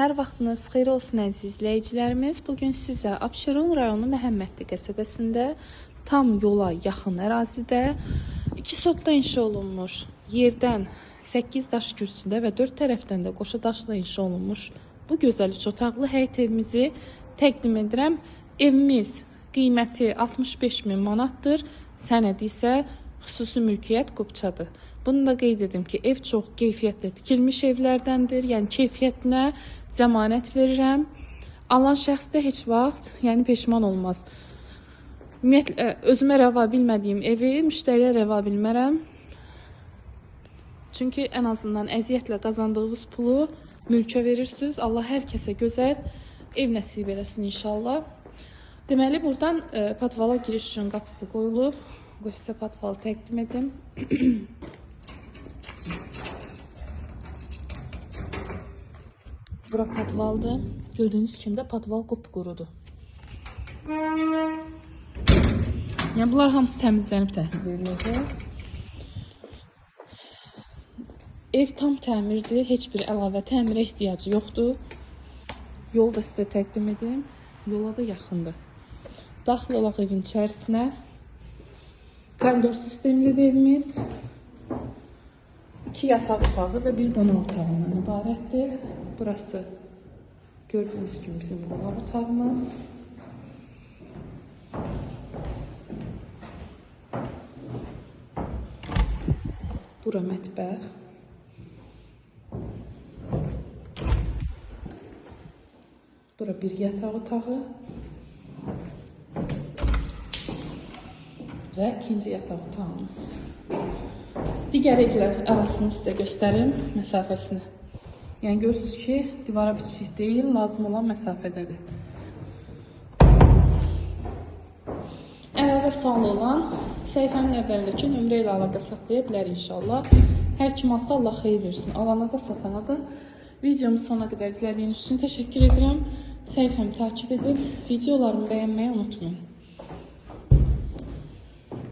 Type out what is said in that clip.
Hər vaxtınız xeyir olsun əziz izləyicilərimiz. Bu gün sizə Abşeron rayonu Məhəmmədli qəsəbəsində tam yola yaxın ərazidə iki sotda inşa olunmuş, yerdən 8 daş kürsüdə və 4 tərəfdən də qoşa daşla inşa olunmuş bu gözəl üç otaqlı həyət evimizi təqdim edirəm. Evimiz qiyməti 65 min manatdır. Sənədi isə xüsusi mülkiyyət qupçadır. Bunu da qeyd edim ki, ev çox keyfiyyətli tikilmiş evlərdəndir. Yəni keyfiyyətinə zəmanət verirəm. Alan şəxs də heç vaxt, yəni peşman olmaz. Ümumiyyətlə özümə rəva bilmədiyim evi müştəriyə rəva bilmərəm. Çünki ən azından əziyyətlə qazandığınız pulu mülkə verirsiniz. Allah hər kəsə gözəl ev nəsib eləsin inşallah. Deməli buradan e, patvala giriş üçün qapısı qoyulub. Qoy sizə patvalı təqdim edim. Bura patvaldır. Gördüyünüz kimi də patval qupqurudur. Yəni bunlar hamısı təmizlənib təhvil veriləcək. Ev tam təmirdir, heç bir əlavə təmirə ehtiyacı yoxdur. Yolu da sizə təqdim edim. Yola da yaxındır. Daxil olaq evin içərisinə. Koridor sistemlidir evimiz. İki yataq otağı və bir qonaq otağından ibarətdir. Burası gördüyünüz kimi bizim qonaq otağımız. Bura mətbəx. Bura bir yataq otağı. Və ikinci yataq otağımız. Digər evlər arasını sizə göstərim məsafəsini. Yəni görürsüz ki, divara bitişik deyil, lazım olan məsafədədir. Əlavə sualı olan səhifəmin əvvəlindəki nömrə ilə əlaqə saxlaya bilər inşallah. Hər kim alsa Allah xeyir versin. Alana da, satana da. Videomu sona qədər izlədiyiniz üçün təşəkkür edirəm. Səhifəmi takip edib videolarımı bəyənməyi unutmayın.